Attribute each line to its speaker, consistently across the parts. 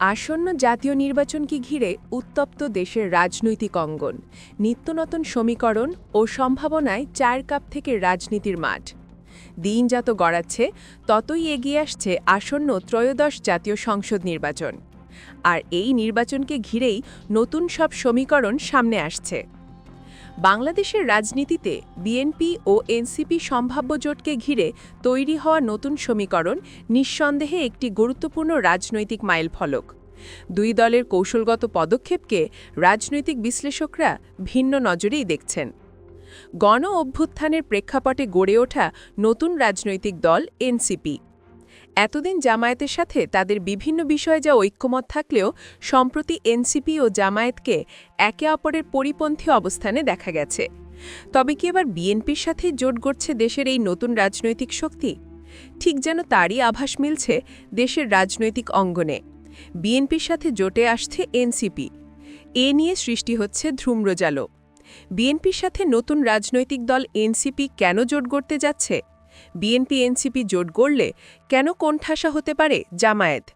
Speaker 1: আসন্ন জাতীয় নির্বাচনকে ঘিরে উত্তপ্ত দেশের রাজনৈতিক অঙ্গন, নিত্যনতন সমীকরণ ও সম্ভাবনায় চার কাপ থেকে রাজনীতির মাঠ। দিন যত গড়াচ্ছে, ততই এগিয়ে আসছে আসন্ন ত্রয়োদশ জাতীয় সংসদ নির্বাচন। আর এই নির্বাচনকে ঘিরেই নতুন সব সমীকরণ সামনে আসছে। বাংলাদেশের রাজনীতিতে বিএনপি ও এনসিপি সম্ভাব্য জোটকে ঘিরে তৈরি হওয়া নতুন সমীকরণ নিঃসন্দেহে একটি গুরুত্বপূর্ণ রাজনৈতিক মাইলফলক। দুই দলের কৌশলগত পদক্ষেপকে রাজনৈতিক বিশ্লেষকরা ভিন্ন নজরেই দেখছেন। গণ অভ্যুত্থানের প্রেক্ষাপটে গড়ে ওঠা নতুন রাজনৈতিক দল এনসিপি। এতদিন জামায়াতের সাথে তাদের বিভিন্ন বিষয়ে যা ঐক্যমত থাকলেও সম্প্রতি এনসিপি ও জামায়াতকে একে অপরের পরিপন্থী অবস্থানে দেখা গেছে। তবে কি এবার বিএনপির সাথে জোট গড়ছে দেশের এই নতুন রাজনৈতিক শক্তি? ঠিক যেন তারই আভাস মিলছে দেশের রাজনৈতিক অঙ্গনে। বিএনপির সাথে জোটে আসছে এনসিপি। এ নিয়ে সৃষ্টি হচ্ছে ধ্রুম্রজালো বিএনপির সাথে নতুন রাজনৈতিক দল এনসিপি কেন জোট গড়তে যাচ্ছে? বিএনপি, এনসিপি জোট গড়লে কেন কোণঠাসা হতে পারে জামায়াত?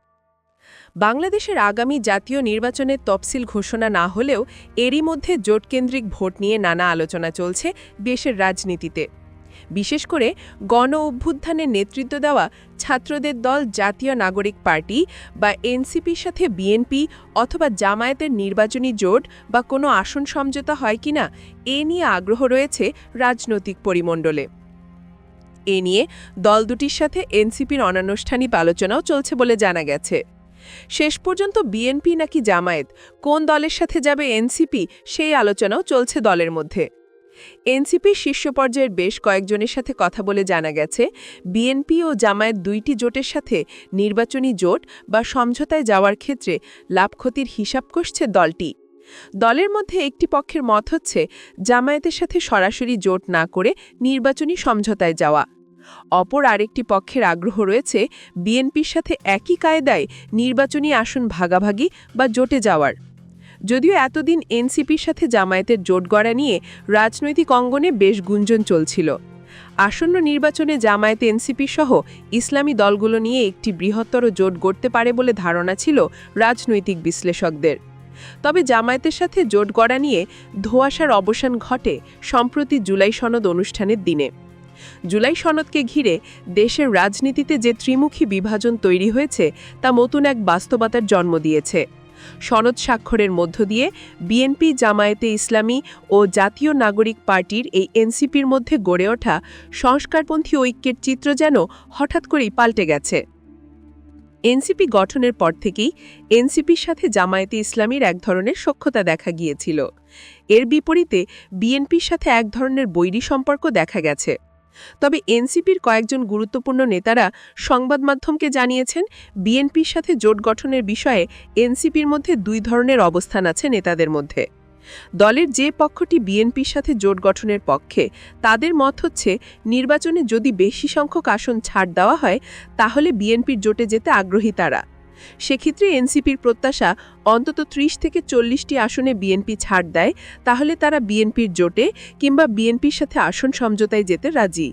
Speaker 1: বাংলাদেশের আগামী জাতীয় নির্বাচনের তফসিল ঘোষণা না হলেও এরই মধ্যে জোটকেন্দ্রিক ভোট নিয়ে নানা আলোচনা চলছে দেশের রাজনীতিতে। বিশেষ করে গণ অভ্যুত্থানের নেতৃত্ব দেওয়া ছাত্রদের দল, জাতীয় নাগরিক পার্টি বা এনসিপির সাথে বিএনপি অথবা জামায়াতের নির্বাচনী জোট বা কোনো আসন সমঝোতা হয় কিনা, এ নিয়ে আগ্রহ রয়েছে রাজনৈতিক পরিমণ্ডলে। এ নিয়ে দল দুটির সাথে এনসিপির অনানুষ্ঠানিক আলোচনাও চলছে বলে জানা গেছে। শেষ পর্যন্ত বিএনপি নাকি জামায়াত কোন দলের সাথে যাবে এনসিপি সেই আলোচনাও চলছে দলের মধ্যে। এনসিপির শীর্ষ পর্যায়ের বেশ কয়েকজনের সাথে কথা বলে জানা গেছে, বিএনপি ও জামায়াত দুইটি জোটের সাথে নির্বাচনী জোট বা সমঝোতায় যাওয়ার ক্ষেত্রে লাভ ক্ষতির হিসাব কষছে দলটি। দলের মধ্যে একটি পক্ষের মত হচ্ছে জামায়াতের সাথে সরাসরি জোট না করে নির্বাচনী সমঝোতায় যাওয়া। অপর আরেকটি পক্ষের আগ্রহ রয়েছে বিএনপির সাথে একই কায়দায় নির্বাচনী আসন ভাগাভাগি বা জোটে যাওয়ার। যদিও এতদিন এনসিপির সাথে জামায়াতের জোট গড়া নিয়ে রাজনৈতিক অঙ্গনে বেশ গুঞ্জন চলছিল। আসন্ন নির্বাচনে জামায়াত, এনসিপি সহ ইসলামী দলগুলো নিয়ে একটি বৃহত্তর জোট গড়তে পারে বলে ধারণা ছিল রাজনৈতিক বিশ্লেষকদের। তবে জামায়াতের সাথে জোট গড়া নিয়ে ধোয়াশার অবসান ঘটে সম্প্রতি জুলাই সনদ অনুষ্ঠানের দিনে। জুলাই সনদকে ঘিরে দেশের রাজনীতিতে যে ত্রিমুখী বিভাজন তৈরি হয়েছে, তা নতুন এক বাস্তবতার জন্ম দিয়েছে। সনদ স্বাক্ষরের মধ্য দিয়ে বিএনপি, জামায়াতে ইসলামী ও জাতীয় নাগরিক পার্টির এই এনসিপির মধ্যে গড়ে ওঠা সংস্কারপন্থী ঐক্যের চিত্র যেন হঠাৎ করেই পাল্টে গেছে। এনসিপি গঠনের পর থেকেই এনসিপির সাথে জামায়াতে ইসলামীর এক ধরনের সখ্যতা দেখা গিয়েছিল। এর বিপরীতে বিএনপির সাথে এক ধরনের বৈরী সম্পর্ক দেখা গেছে। তবে এনসিপির কয়েকজন গুরুত্বপূর্ণ নেতারা সংবাদ মাধ্যমকে জানিয়েছেন, বিএনপির সাথে জোট গঠনের বিষয়ে এনসিপির মধ্যে দুই ধরনের অবস্থান আছে নেতাদের মধ্যে। দলের যে পক্ষটি বিএনপির সাথে জোট গঠনের পক্ষে, তাদের মত হচ্ছে নির্বাচনে যদি বেশি সংখ্যক আসন ছাড় দেওয়া হয়, তাহলে বিএনপির জোটে যেতে আগ্রহী তারা। সেক্ষেত্রে এনসিপির প্রত্যাশা, অন্তত ত্রিশ থেকে চল্লিশটি আসনে বিএনপি ছাড় দেয়, তাহলে তারা বিএনপির জোটে কিংবা বিএনপির সাথে আসন সমঝোতায় যেতে রাজি।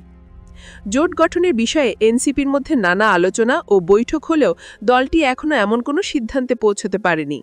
Speaker 1: জোট গঠনের বিষয়ে এনসিপির মধ্যে নানা আলোচনা ও বৈঠক হলেও দলটি এখনও এমন কোনো সিদ্ধান্তে পৌঁছতে পারেনি।